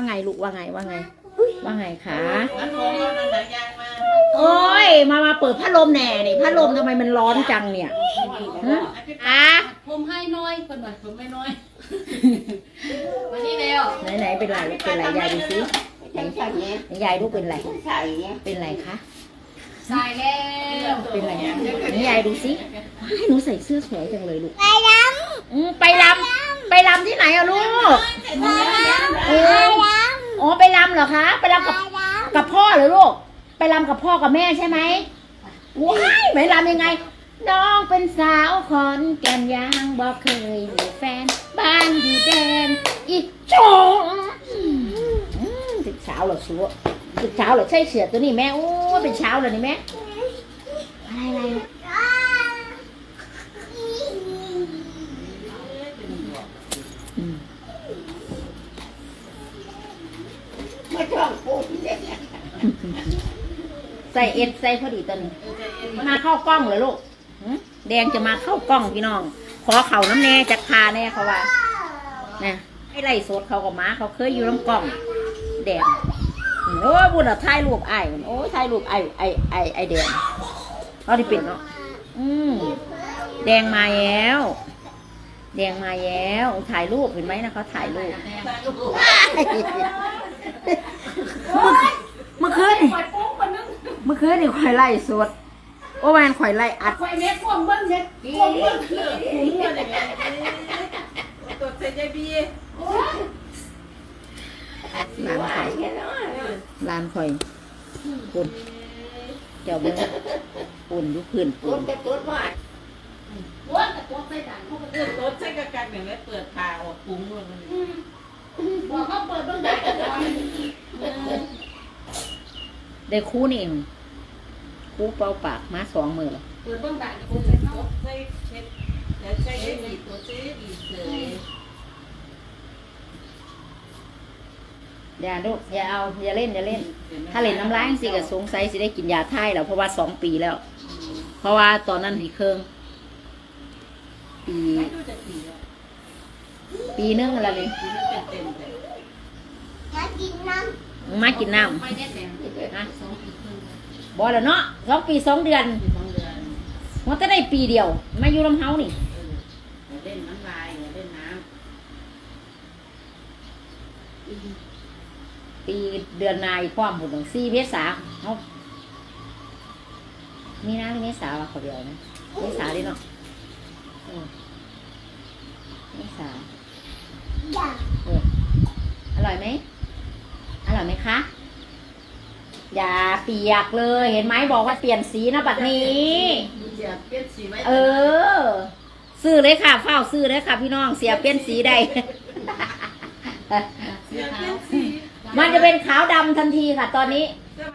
ว่าไงลูกว่าไงว่าไง ว่าไงคะมันโทรมาหนังยางมาโอ้ย มามาเปิดพัดลมแน่นี่พัดลมทำไมมันร้อนจังเนี่ยฮะอะผมให้น้อยคนหน่อยผมไม่น้อยมานี่เร็วไหนไหนเป็นไรลูกเป็นไรยายดูสิฉันใส่เนี้ยยายลูกเป็นไรใส่เนี้ยเป็นไรคะใส่แล้วเป็นไรไหนยายดูสิให้หนูใส่เสื้อสวยจังเลยลูก ไปลำไปลำ ไปลำที่ไหนอะลูกเอออ๋อไปลำเหรอคะ ไปลำกับกับพ่อเหรอลูก ไปลำกับพ่อกับแม่ใช่ไหมว้ายไปลำยังไง น้องเป็นสาวขอนแก่นยางบอกเคยมีแฟน บ้านอยู่แดนอีจงอืมเป็นสาวเหรอชัวเป็นสาวเหรอใช่เสือตัวนี้แม่โอ้เป็นสาวเหรอนี่แม่อะไรอะไรอืม ไม่ต้องพูดเลยใส่เอ็ดใส่พอดีตัวนี้มาเข้ากล้องเหรอลูกหึแดงจะมาเข้ากล้องพี่น้อง ขอเข่าน้ำแน่จะคาแน่เขาว่านะให้ไล่สดเขากับม้าเขาเคยอยู่น้ำกล้อง แดงอืมโอ้ยบุญอะถ่ายรูปไอ้ายมันโอ้ยถ่ายรูปไอ้ไอ้ไอ้ไอ้แดงเขาที่เป็นเนาะอืมแดงมาแล้วแดงมาแล้วถ่ายรูปเห็นไหมนะเขาถ่ายรูป เมื่อคืนนี่ ปล่อยปุ๊บคนนึง เมื่อ คืนนี่ข่อยไล่สดโอ้แมนข่อยไล่อัดปล่อยเม็ดพวงเบิ้งเม็ดพวงเบิ้งตัวเซจบีร้านข่อยร้านข่อยปุ่นเจ้าเบิ้งปุ่นอยุพื้นพูปุ่ดนจะพูดว่าว้าแต่ตัวใส่ด่างเขาก็เออรถใช้กระกันอย่างนี้เปิดผ่าออกปุ้งเลยบอกเขาเปิดเบิ้งได้ก็ได้ได้คู่นี่เอง คู่เป่าปากมาสองมือแล้วเปิดเบิ้งได้ก็คงเป็นเขาใช้เช็ดแล้วใช้เช็ดบีตัวเช็ดบีเสยอย่าลูกอย่าเอาอย่าเล่นอย่าเล่น ถ้าเล่นน้ำลายสิก็สงสัยสิได้กินยาท่ายแล้วเพราะว่าสองปีแล้ว เพราะว่าตอนนั้นผีเครื่องปีไม่ดูจะสีอะปีนึงอะไรเลยสีมันเป็นเต็มเลยจะกินน้มากินน้ไม่ได้แต่งนะสองปีครึ่งำ บอแล้วเนาะสองปีสองเดือนอยู่ท้องเดือนมันจะได้ปีเดียวมาอยู่ลำเฮานี่เอออย่าเล่นน้ำลายอย่าเล่นน้ปีเดือนนายความบุญของสี่เมษาเอามีนาหรือเมษาวะขอเดียวนะเมษาดิเนาะอืมเมษาำอย่าเอออร่อยไหมอร่อยไหมคะ อย่าเปียกเลย เห็นไหมบอกว่าเปลี่ยนสีนะบัดนี้ำอย่าเปลี่ยนสีไว้เออ ซื้อเลยค่ะเฝ้าซื้อเลยค่ะ พี่น้องเสียเปลี่ยนสีได้ อย่าเปลี่ยนสี มันจะเป็นขาวดำทันทีค่ะ ตอนนี้เ